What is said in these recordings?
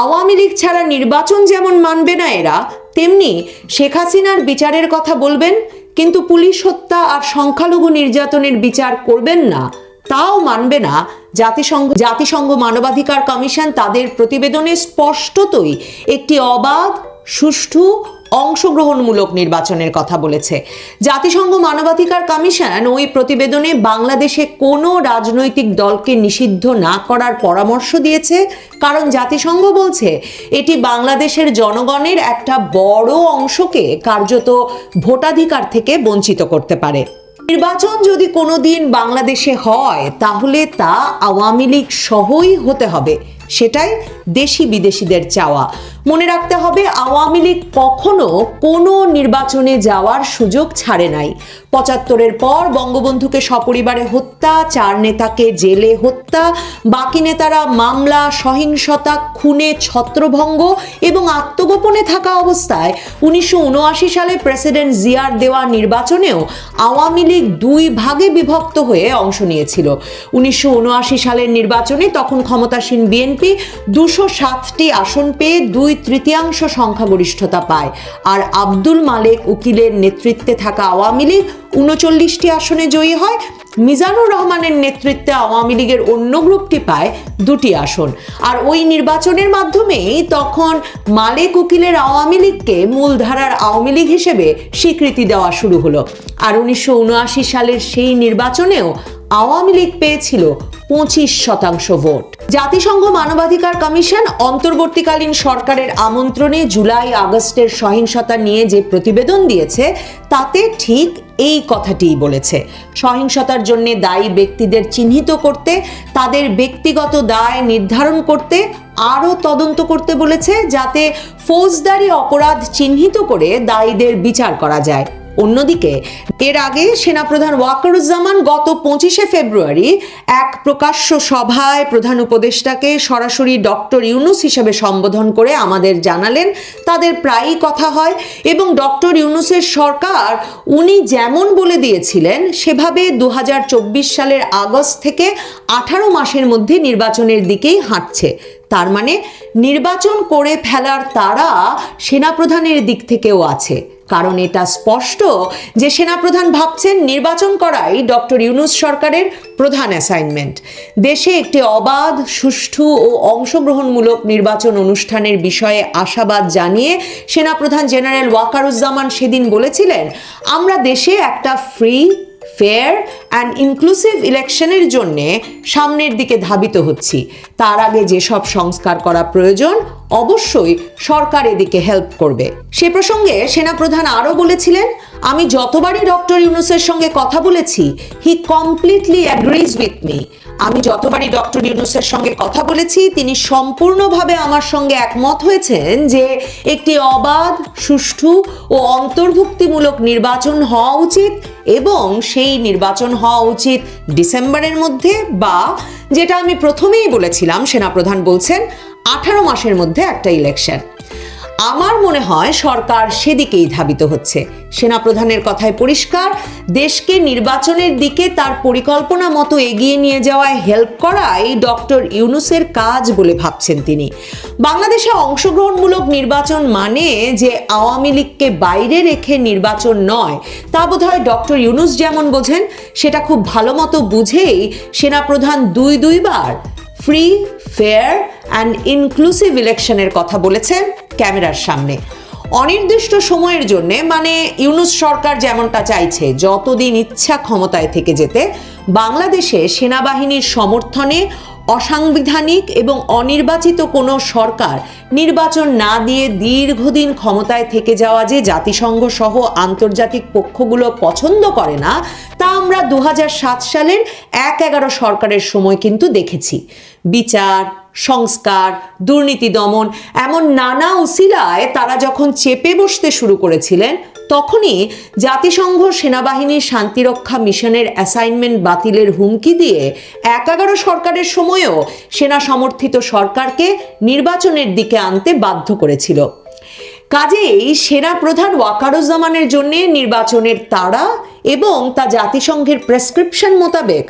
আওয়ামী লীগ ছাড়া নির্বাচন যেমন মানবে না এরা, তেমনি শেখ হাসিনার বিচারের কথা বলবেন, কিন্তু পুলিশ হত্যা আর সংখ্যালঘু নির্যাতনের বিচার করবেন না, তাও মানবে না। জাতিসংঘ জাতিসংঘ মানবাধিকার কমিশন তাদের প্রতিবেদনে স্পষ্টতই একটি অবাধ, সুষ্ঠু অংশগ্রহণমূলক নির্বাচনের কথা বলেছে। জাতিসংঘ মানবাধিকার কমিশন ওই প্রতিবেদনে বাংলাদেশে কোনো রাজনৈতিক দলকে নিষিদ্ধ না করার পরামর্শ দিয়েছে। কারণ জাতিসংঘ বলছে, এটি বাংলাদেশের জনগণের একটা বড় অংশকে কার্যত ভোটাধিকার থেকে বঞ্চিত করতে পারে। নির্বাচন যদি কোনোদিন বাংলাদেশে হয়, তাহলে তা আওয়ামী লীগ সহই হতে হবে। সেটাই দেশি বিদেশিদের চাওয়া। মনে রাখতে হবে আওয়ামী লীগ কখনো কোনো নির্বাচনে যাওয়ার সুযোগ ছাড়ে নাই। পঁচাত্তরের পর বঙ্গবন্ধুকে সপরিবারে হত্যা, চার নেতাকে জেলে হত্যা, বাকি নেতারা মামলা, সহিংসতা, খুনে, ছত্রভঙ্গ এবং আত্মগোপনে থাকা অবস্থায় উনিশশো উনআশি সালে প্রেসিডেন্ট জিয়ার দেওয়া নির্বাচনেও আওয়ামী লীগ দুই ভাগে বিভক্ত হয়ে অংশ নিয়েছিল। উনিশশো উনআশি সালের নির্বাচনে তখন ক্ষমতাসীন বিএনপি দুশো সাতটি আসন পেয়ে দুই তৃতীয়াংশ সংখ্যাগরিষ্ঠতা পায়। আর আব্দুল মালেক উকিলের নেতৃত্বে থাকা আওয়ামী লীগ উনচল্লিশটি আসনে জয়ী হয়। মিজানুর রহমানের নেতৃত্বে আওয়ামী লীগের অন্য গ্রুপটি পায় দুটি আসন। আর ওই নির্বাচনের মাধ্যমেই তখন মালেক উকিলের আওয়ামী লীগকে মূলধারার আওয়ামী লীগ হিসেবে স্বীকৃতি দেওয়া শুরু হলো। আর উনিশশো উনআশি সালের সেই নির্বাচনেও আওয়ামী লীগ পেয়েছিল পঁচিশ শতাংশ ভোট। জাতিসংঘ মানবাধিকার কমিশন অন্তর্বর্তীকালীন সরকারের আমন্ত্রণে জুলাই আগস্টের সহিংসতা নিয়ে যে প্রতিবেদন দিয়েছে, তাতে ঠিক এই কথাটিই বলেছে। সহিংসতার জন্য দায়ী ব্যক্তিদের চিহ্নিত করতে, তাদের ব্যক্তিগত দায় নির্ধারণ করতে, আরও তদন্ত করতে বলেছে, যাতে ফৌজদারি অপরাধ চিহ্নিত করে দায়ীদের বিচার করা যায়। অন্যদিকে, এর আগে সেনাপ্রধান ওয়াকারুজ্জামান গত পঁচিশে ফেব্রুয়ারি এক প্রকাশ্য সভায় প্রধান উপদেষ্টাকে সরাসরি ডক্টর ইউনুস হিসেবে সম্বোধন করে আমাদের জানালেন, তাদের প্রায়ই কথা হয় এবং ডক্টর ইউনুসের সরকার উনি যেমন বলে দিয়েছিলেন, সেভাবে দু হাজার চব্বিশ সালের আগস্ট থেকে আঠারো মাসের মধ্যে নির্বাচনের দিকেই হাঁটছে। তার মানে নির্বাচন করে ফেলার তারা সেনাপ্রধানের দিক থেকেও আছে। কারণ এটা স্পষ্ট যে সেনাপ্রধান ভাবছেন নির্বাচন করাই ডক্টর ইউনুস সরকারের প্রধান অ্যাসাইনমেন্ট দেশে একটি অবাধ, সুষ্ঠু ও অংশগ্রহণমূলক নির্বাচন অনুষ্ঠানের বিষয়ে আশাবাদ জানিয়ে সেনাপ্রধান জেনারেল ওয়াকারুজ্জামান সেদিন বলেছিলেন, আমরা দেশে একটা ফ্রি ফেয়ার অ্যান্ড ইনক্লুসিভ ইলেকশনের জন্যে সামনের দিকে ধাবিত হচ্ছি। তার আগে যেসব সংস্কার করা প্রয়োজন অবশ্যই সরকার এদিকে হেল্প করবে। সে প্রসঙ্গে সেনাপ্রধান আরও বলেছিলেন, আমি যতবারই ডক্টর ইউনুসের সঙ্গে কথা বলেছি he completely agrees with me আমি যতবারই ডক্টর ইউনুসের সঙ্গে কথা বলেছি, তিনি সম্পূর্ণভাবে আমার সঙ্গে একমত হয়েছেন যে একটি অবাধ, সুষ্ঠু ও অন্তর্ভুক্তিমূলক নির্বাচন হওয়া উচিত এবং সেই নির্বাচন হওয়া উচিত ডিসেম্বরের মধ্যে বা, যেটা আমি প্রথমেই বলেছিলাম, সেনাপ্রধান বলছেন আঠারো মাসের মধ্যে একটা ইলেকশন আমার মনে হয় সরকার সেদিকেই ধাবিত হচ্ছে। সেনাপ্রধানের কথায় পরিষ্কার, দেশকে নির্বাচনের দিকে তার পরিকল্পনা মতো এগিয়ে নিয়ে যাওয়ায় হেল্প করাই ডক্টর ইউনুসের কাজ বলে ভাবছেন তিনি। বাংলাদেশে অংশগ্রহণমূলক নির্বাচন মানে যে আওয়ামী লীগকে বাইরে রেখে নির্বাচন নয়, তা বোধহয় ডক্টর ইউনুস যেমন বোঝেন, সেটা খুব ভালো মতো বুঝেই সেনাপ্রধান দুই দুইবার ফ্রি ফেয়ার অ্যান্ড ইনক্লুসিভ ইলেকশনের কথা বলেছেন ক্যামেরার সামনে। অনির্দিষ্ট সময়ের জন্য মানে ইউনুস সরকার যেমনটা চাইছে, যতদিন ইচ্ছা ক্ষমতায় থেকে যেতে, বাংলাদেশে সেনাবাহিনীর সমর্থনে অসাংবিধানিক এবং অনির্বাচিত কোনো সরকার নির্বাচন না দিয়ে দীর্ঘদিন ক্ষমতায় থেকে যাওয়া যে জাতিসংঘ সহ আন্তর্জাতিক পক্ষগুলো পছন্দ করে না, তা আমরা দু হাজার সাত সালের এক এগারো সরকারের সময় কিন্তু দেখেছি। বিচার, সংস্কার, দুর্নীতি দমন, এমন নানা উসিলায় তারা যখন চেপে বসতে শুরু করেছিলেন, তখনই জাতিসংঘ সেনাবাহিনীর শান্তিরক্ষা মিশনের অ্যাসাইনমেন্ট বাতিলের হুমকি দিয়ে এক এগারো সরকারের সময়ও সেনা সমর্থিত সরকারকে নির্বাচনের দিকে আনতে বাধ্য করেছিল। কাজেই সেনা প্রধান ওয়াকারুজ্জামানের জন্য নির্বাচনের তাড়া এবং তা জাতিসংঘের প্রেসক্রিপশন মোতাবেক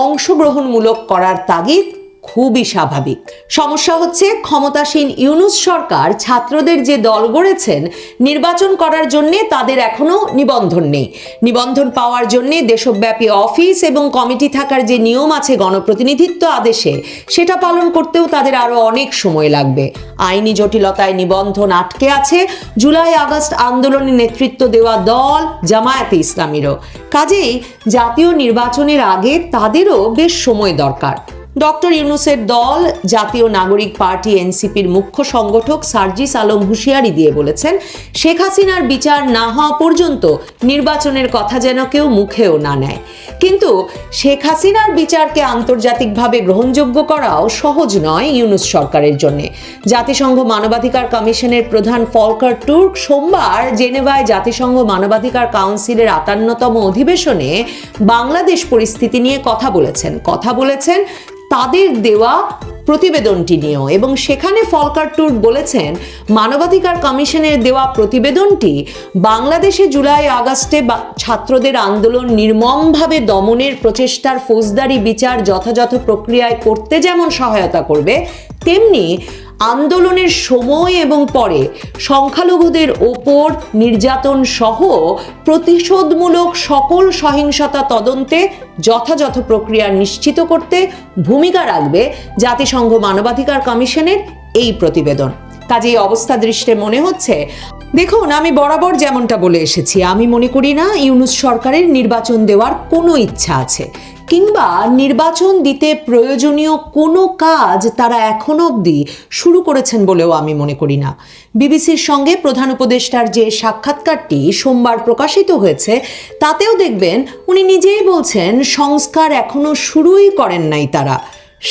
অংশগ্রহণমূলক করার তাগিদ খুবই স্বাভাবিক। সমস্যা হচ্ছে, ক্ষমতাসীন ইউনুস সরকার ছাত্রদের যে দল গড়েছেন, নির্বাচন করার জন্য তাদের এখনও নিবন্ধন নেই। নিবন্ধন পাওয়ার জন্য দেশব্যাপী অফিস এবং কমিটি থাকার যে নিয়ম আছে গণপ্রতিনিধিত্ব আদেশে, সেটা পালন করতেও তাদের আরও অনেক সময় লাগবে। আইনি জটিলতায় নিবন্ধন আটকে আছে, জুলাই আগস্ট আন্দোলনে নেতৃত্ব দেওয়া দল জামায়াতে ইসলামীরও। কাজেই জাতীয় নির্বাচনের আগে তাদেরও বেশ সময় দরকার। ডক্টর ইউনুসের দল, জাতীয় নাগরিক পার্টি, এনসিপির মুখ্য সংগঠক সার্জিস আলম হুঁশিয়ারি দিয়ে বলেছেন, শেখ হাসিনার বিচার না হওয়া পর্যন্ত নির্বাচনের কথা যেন কেউ মুখেও না নেয়। কিন্তু শেখ হাসিনার বিচারকে আন্তর্জাতিকভাবে গ্রহণযোগ্য করাও সহজ নয় ইউনুস সরকারের জন্য। জাতিসংঘ মানবাধিকার কমিশনের প্রধান ফলকার টুর্ক সোমবার জেনেভায় জাতিসংঘ মানবাধিকার কাউন্সিলের আটান্নতম অধিবেশনে বাংলাদেশ পরিস্থিতি নিয়ে কথা বলেছেন। কথা বলেছেন তাদের দেওয়া প্রতিবেদনটি নিয়েও। এবং সেখানে ফলকার টুর বলেছেন, মানবাধিকার কমিশনের দেওয়া প্রতিবেদনটি বাংলাদেশে জুলাই আগস্টে ছাত্রদের আন্দোলন নির্মমভাবে দমনের প্রচেষ্টার ফৌজদারি বিচার যথাযথ প্রক্রিয়ায় করতে যেমন সহায়তা করবে, তেমনি আন্দোলনের সময় এবং পরে সংখ্যালঘুদের ওপর নির্যাতন সহ প্রতিশোধমূলক সকল সহিংসতা তদন্তে যথাযথ প্রক্রিয়া নিশ্চিত করতে ভূমিকা রাখবে জাতিসংঘ মানবাধিকার কমিশনের এই প্রতিবেদন। কাজেই অবস্থা দৃষ্টে মনে হচ্ছে, দেখুন, আমি বরাবর যেমনটা বলে এসেছি, আমি মনে করি না ইউনুস সরকারের নির্বাচন দেওয়ার কোনো ইচ্ছা আছে। কিংবা নির্বাচন দিতে প্রয়োজনীয় কোনো কাজ তারা এখন অবধি শুরু করেছেন বলেও আমি মনে করি না। বিবিসির সঙ্গে প্রধান উপদেষ্টার যে সাক্ষাৎকারটি সোমবার প্রকাশিত হয়েছে, তাতেও দেখবেন উনি নিজেই বলছেন, সংস্কার এখনও শুরুই করেন নাই তারা।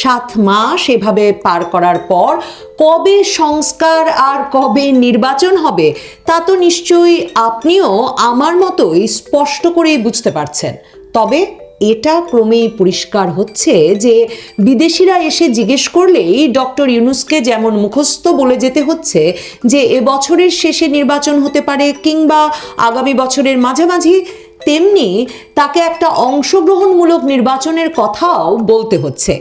সাত মাস এভাবে পার করার পর কবে সংস্কার আর কবে নির্বাচন হবে, তা তো নিশ্চয়ই আপনিও আমার মতোই স্পষ্ট করেই বুঝতে পারছেন। তবে এটা ক্রমেই পরিষ্কার হচ্ছে যে বিদেশিরা এসে জিজ্ঞেস করলেই ডক্টর ইউনুসকে যেমন মুখস্থ বলে যেতে হচ্ছে যে এবছরের শেষে নির্বাচন হতে পারে কিংবা আগামী বছরের মাঝামাঝি তেমনি তাকে একটা অংশগ্রহণমূলক নির্বাচনের কথাও বলতে হচ্ছে।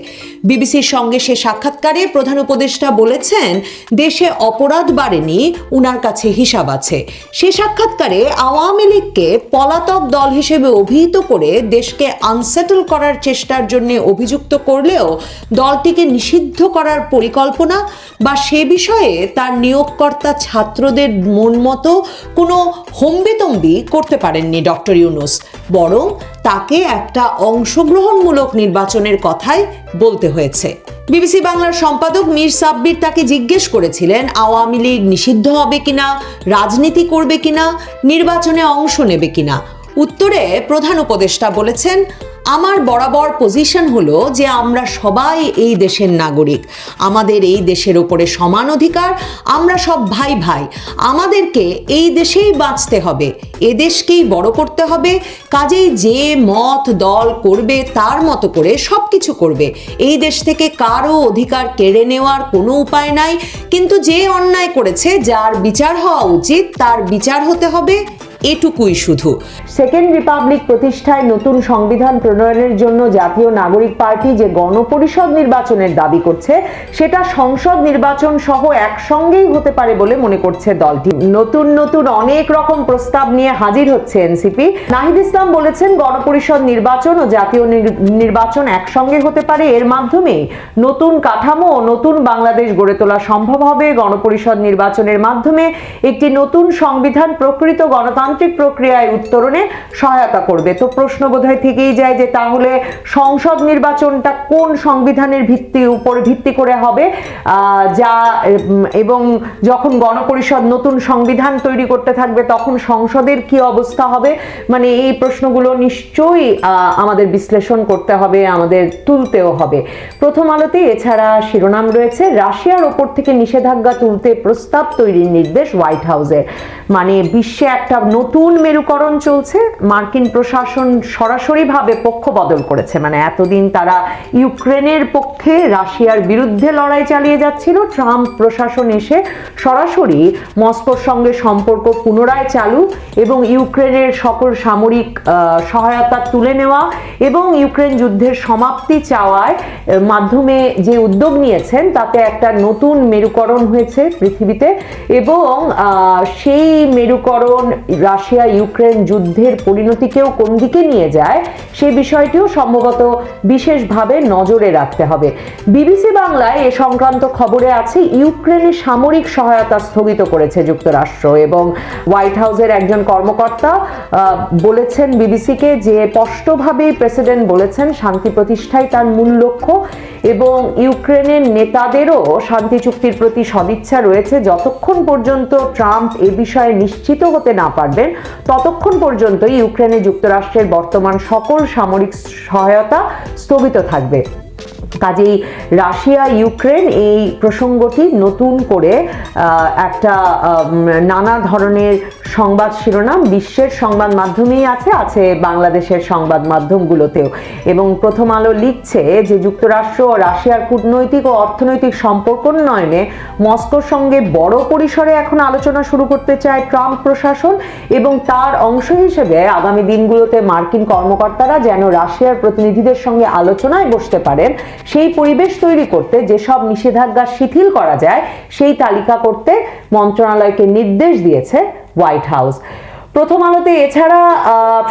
বিবিসির সঙ্গে সে সাক্ষাৎকারে প্রধান উপদেষ্টা বলেছেন, দেশে অপরাধ বাড়েনি, উনার কাছে হিসাব আছে। সে সাক্ষাৎকারে আওয়ামী লীগকে পলাতক দল হিসেবে অভিহিত করে দেশকে আনসেটল করার চেষ্টার জন্য অভিযুক্ত করলেও দলটিকে নিষিদ্ধ করার পরিকল্পনা বা সে বিষয়ে তার নিয়োগকর্তা ছাত্রদের মন মতো কোনো হম্বিতম্বি করতে পারেননি ডক্টর ইউনুস। বরং তাকে একটা অংশগ্রহণমূলক নির্বাচনের কথাই বলতে হয়েছে। বিবিসি বাংলার সম্পাদক মীর সাব্বির তাকে জিজ্ঞেস করেছিলেন, আওয়ামী লীগ নিষিদ্ধ হবে কিনা, রাজনীতি করবে কিনা, নির্বাচনে অংশ নেবে কিনা। উত্তরে প্রধান উপদেষ্টা বলেছেন আমার বরাবর পজিশন হলো যে আমরা সবাই এই দেশের নাগরিক। আমাদের এই দেশের ওপরে সমান অধিকার, আমরা সব ভাই ভাই। আমাদেরকে এই দেশেই বাঁচতে হবে, এ দেশকেই বড় করতে হবে, কাজেই যে মত দল করবে তার মতো করে সব কিছু করবে। এই দেশ থেকে কারও অধিকার কেড়ে নেওয়ার কোনো উপায় নাই, কিন্তু যে অন্যায় করেছে, যার বিচার হওয়া উচিত, তার বিচার হতে হবে, এটুকুই শুধু। সেকেন্ড রিপাবলিক প্রতিষ্ঠায় নতুন সংবিধান প্রণয়নের জন্য জাতীয় নাগরিক পার্টি যে গণপরিষদ নির্বাচনের দাবি করছে, সেটা সংসদ নির্বাচন সহ একসঙ্গেই হতে পারে বলে মনে করছে দলটি। নতুন নতুন অনেক রকম প্রস্তাব নিয়ে হাজির হচ্ছে এনসিপি। নাহিদ ইসলাম বলেছেন, গণপরিষদ নির্বাচন ও জাতীয় নির- নির্বাচন একসঙ্গে হতে পারে। এর মাধ্যমে নতুন কাঠামো ও নতুন বাংলাদেশ গড়ে তোলা সম্ভব হবে। গণপরিষদ নির্বাচনের মাধ্যমে একটি নতুন সংবিধান প্রকৃত গণতান্ত্রিক প্রক্রিয়ায় উত্তরণে সহায়তা করবে। তো প্রশ্ন বোধহয় থেকেই যায় যে তাহলে সংসদ নির্বাচনটা কোন সংবিধানের ভিত্তি উপর ভিত্তি করে হবে? যা এবং যখন গণপরিষদ নতুন সংবিধান তৈরি করতে থাকবে তখন সংসদের কি অবস্থা হবে? মানে এই প্রশ্নগুলো নিশ্চয়ই আমাদের বিশ্লেষণ করতে হবে, আমাদের তুলতেও হবে। প্রথম আলোতে এছাড়া শিরোনাম রয়েছে, রাশিয়ার ওপর থেকে নিষেধাজ্ঞা তুলতে প্রস্তাব তৈরির নির্দেশ হোয়াইট হাউসের। মানে বিশ্বে একটা নতুন মেরুকরণ চলছে। চলছে মার্কিন প্রশাসন সরাসরিভাবে পক্ষ বদল করেছে। মানে এতদিন তারা ইউক্রেনের পক্ষে রাশিয়ার বিরুদ্ধে লড়াই চালিয়ে যাচ্ছিল। ট্রাম্প প্রশাসন এসে সরাসরি মস্কোর সঙ্গে সম্পর্ক পুনরায় চালু এবং ইউক্রেনের সকল সামরিক সহায়তা তুলে নেওয়া এবং ইউক্রেন যুদ্ধের সমাপ্তি চাওয়ায় মাধ্যমে যে উদ্যোগ নিয়েছেন, তাতে একটা নতুন মেরুকরণ হয়েছে পৃথিবীতে এবং সেই মেরুকরণ রাশিয়া ইউক্রেন যুদ্ধের পরিণতিকেও কোন দিকে নিয়ে যায় সেই বিষয়টিও সম্ভবত বিশেষভাবে নজরে রাখতে হবে। বিবিসি বাংলায় এ সংক্রান্ত খবরে আছে, ইউক্রেনে সামরিক সহায়তা স্থগিত করেছে যুক্তরাষ্ট্র এবং হোয়াইট হাউসের একজন কর্মকর্তা বলেছেন বিবিসিকে যে স্পষ্টভাবেই প্রেসিডেন্ট বলেছেন, শান্তি প্রতিষ্ঠাই তার মূল লক্ষ্য এবং ইউক্রেনের নেতাদেরও শান্তি চুক্তির প্রতি সদিচ্ছা রয়েছে। যতক্ষণ পর্যন্ত ট্রাম্প এ বিষয়ে নিশ্চিত হতে না পারবেন, ততক্ষণ পর্যন্ত ইউক্রেনে যুক্তরাষ্ট্রের বর্তমান সকল সামরিক সহায়তা স্থগিত থাকবে। কাজেই রাশিয়া, ইউক্রেন এই প্রসঙ্গটি নতুন করে একটা নানা ধরনের সংবাদ শিরোনাম বিশ্বের সংবাদ মাধ্যমেই আছে আছে বাংলাদেশের সংবাদ মাধ্যমগুলোতেও। এবং প্রথম আলো লিখছে যে যুক্তরাষ্ট্র ও রাশিয়ার কূটনৈতিক ও অর্থনৈতিক সম্পর্ক উন্নয়নে মস্কোর সঙ্গে বড় পরিসরে এখন আলোচনা শুরু করতে চায় ট্রাম্প প্রশাসন এবং তার অংশ হিসেবে আগামী দিনগুলোতে মার্কিন কর্মকর্তারা যেন রাশিয়ার প্রতিনিধিদের সঙ্গে আলোচনায় বসতে পারেন। সেই পরিবেশ তৈরি করতে যেসব নিষেধাজ্ঞা শিথিল করা যায়, সেই তালিকা করতে মন্ত্রণালয়কে নির্দেশ দিয়েছে হোয়াইট হাউস। প্রথম আলোতে এছাড়া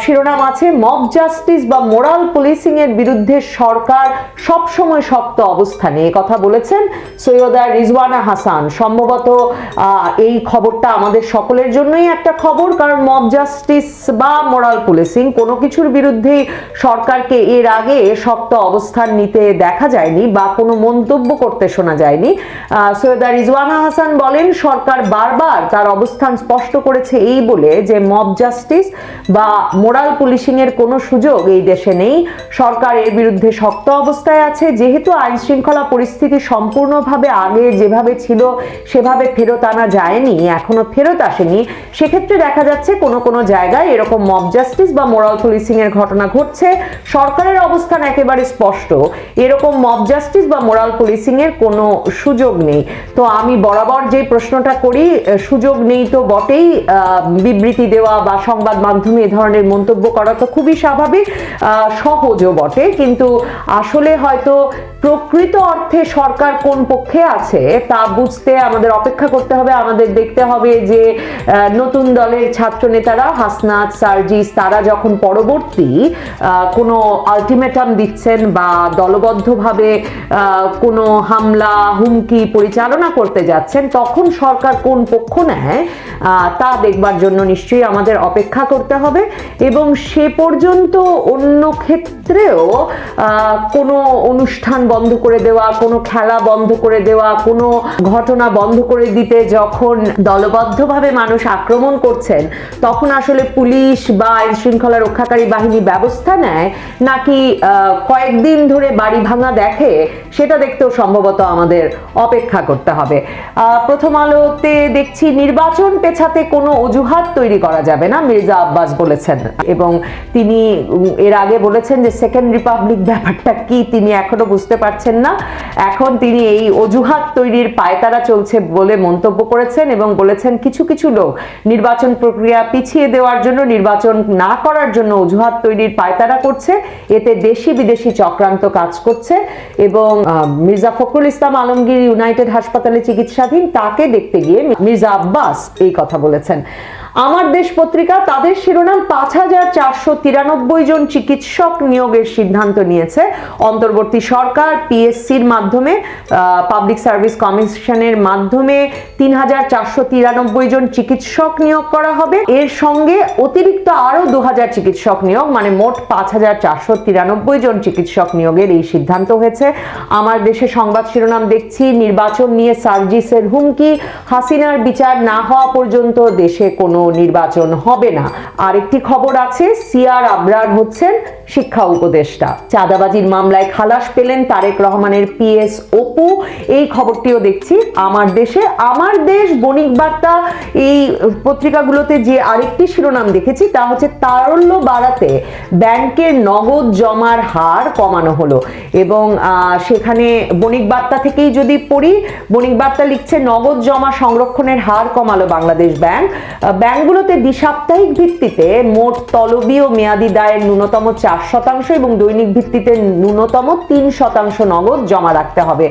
শিরোনাম আছে মব জাস্টিস বা মোরাল পুলিশিং এর বিরুদ্ধে সরকার সবসময় শক্ত অবস্থানে। কথা বলেছেন সৈয়দা রিজওয়ানা হাসান। সম্ভবত এই খবরটা আমাদের সকলের জন্যই একটা খবর, কারণ মব জাস্টিস বা মোরাল পুলিশিং কোনো কিছুর বিরুদ্ধেই সরকারকে এর আগে শক্ত অবস্থান নিতে দেখা যায়নি বা কোনো মন্তব্য করতে শোনা যায়নি। সৈয়দা রিজওয়ানা হাসান বলেন, সরকার বারবার তার অবস্থান স্পষ্ট করেছে এই বলে যে মব জাস্টিস বা মোরাল পুলিশিং এর কোনো সুযোগ এই দেশে নেই। সরকার এর বিরুদ্ধে শক্ত অবস্থায় আছে। যেহেতু আইন শৃঙ্খলা পরিস্থিতি সম্পূর্ণভাবে আগে যেভাবে ছিল, সেভাবে ফেরত আনা যায়নি, এখনও ফেরত আসেনি। সেক্ষেত্রে দেখা যাচ্ছে কোনো কোনো জায়গায় এরকম মব জাস্টিস বা মোরাল পুলিশিং এর ঘটনা ঘটছে। সরকারের অবস্থান একেবারে স্পষ্ট। এরকম মব জাস্টিস বা মোরাল পুলিশিং এর কোনো সুযোগ নেই। তো আমি বরাবর যে প্রশ্নটা করি, সুযোগ নেই তো বটেই বিবৃতি দেওয়া বা সংবাদ মাধ্যমে এ ধরনের মন্তব্য করা তো খুবই স্বাভাবিক সহজও বটে। কিন্তু আসলে হয়তো প্রকৃত অর্থে সরকার কোন পক্ষে আছে, তা বুঝতে আমাদের অপেক্ষা করতে হবে। আমাদের দেখতে হবে যে নতুন দলের ছাত্র নেতারা হাসনাত, সার্জিস, তারা যখন পরবর্তী কোনো আলটিমেটাম দিচ্ছেন বা দলবদ্ধভাবে কোনো হামলা, হুমকি পরিচালনা করতে যাচ্ছেন, তখন সরকার কোন পক্ষ নেয় তা দেখবার জন্য নিশ্চয়ই আমাদের অপেক্ষা করতে হবে এবং সে পর্যন্ত অন্য ক্ষেত্রেও কোনো অনুষ্ঠান বন্ধ করে দেওয়া, কোনো খেলা বন্ধ করে দেওয়া, কোনো ঘটনা বন্ধ করে দিতে যখন দলবদ্ধভাবে মানুষ আক্রমণ করছেন, তখন আসলে পুলিশ বা আইন শৃঙ্খলা রক্ষাকারী বাহিনী ব্যবস্থা নেয়, নাকি কয়েকদিন ধরে বাড়ি ভাঙা দেখে সেটা দেখতেও সম্ভবত আমাদের অপেক্ষা করতে হবে। প্রথম আলোতে দেখছি নির্বাচন পেছাতে কোনো অজুহাত তৈরি করা যাবে না, মির্জা আব্বাস বলেছেন। এবং তিনি এর আগে বলেছেন যে সেকেন্ড রিপাবলিক ব্যাপারটা কি তিনি এখনও বুঝতে পারছেন না। এখন তিনি এই অজুহাত তৈরির পায়তারা চলছে বলে মন্তব্য করেছেন এবং বলেছেন কিছু কিছু লোক নির্বাচন প্রক্রিয়া পিছিয়ে দেওয়ার জন্য, নির্বাচন না করার জন্য অজুহাত তৈরির পায়তারা করছে। এতে দেশি বিদেশি চক্রান্ত কাজ করছে এবং মির্জা ফখরুল ইসলাম আলমগীর ইউনাইটেড হাসপাতালে চিকিৎসাধীন, তাকে দেখতে গিয়ে মির্জা আব্বাস এই কথা বলেছেন। আমার দেশ পত্রিকা, তাদের শিরোনাম পাঁচ হাজার চারশো তিরানব্বই জন চিকিৎসক নিয়োগের সিদ্ধান্ত নিয়েছে। অন্তর্বর্তী সরকার পিএসসির মাধ্যমে পাবলিক সার্ভিস কমিশনের মাধ্যমে তিন হাজার চারশো তিরানব্বই জন চিকিৎসক নিয়োগ করা হবে। এর সঙ্গে অতিরিক্ত আরও দু হাজার চিকিৎসক নিয়োগ মানে মোট পাঁচ হাজার চারশো তিরানব্বই জন চিকিৎসক নিয়োগের এই সিদ্ধান্ত হয়েছে। আমার দেশে সংবাদ শিরোনাম দেখছি, নির্বাচন নিয়ে সার্জিসের হুমকি, হাসিনার বিচার না হওয়া পর্যন্ত দেশে কোনো নির্বাচন হবে না। আরেকটি খবর আছে সিআর আবরার হচ্ছেন শিক্ষা উপদেষ্টা। চাঁদাবাজির মামলায় খালাস পেলেন তারেক রহমানের পিএস অপু। এই খবরটিও দেখছি আমার দেশে। আমার দেশ বণিক বার্তা, এই পত্রিকাগুলোতে যে আরেকটি শিরোনাম দেখেছি, তা হচ্ছে তারল্য বাড়াতে ব্যাংকের নগদ জমার হার কমানো হলো। এবং সেখানে বণিক বার্তা থেকেই যদি পড়ি, বণিক বার্তা লিখছে নগদ জমা সংরক্ষণের হার কমালো বাংলাদেশ ব্যাংক। ব্যাংকগুলোতে দ্বিসাপ্তাহিক ভিত্তিতে মোট তলবি ও মেয়াদি দায়ের ন্যূনতম চার শতাংশ এবং দৈনিক ভিত্তিতে ন্যূনতম তিন শতাংশ নগদ জমা রাখতে হবে।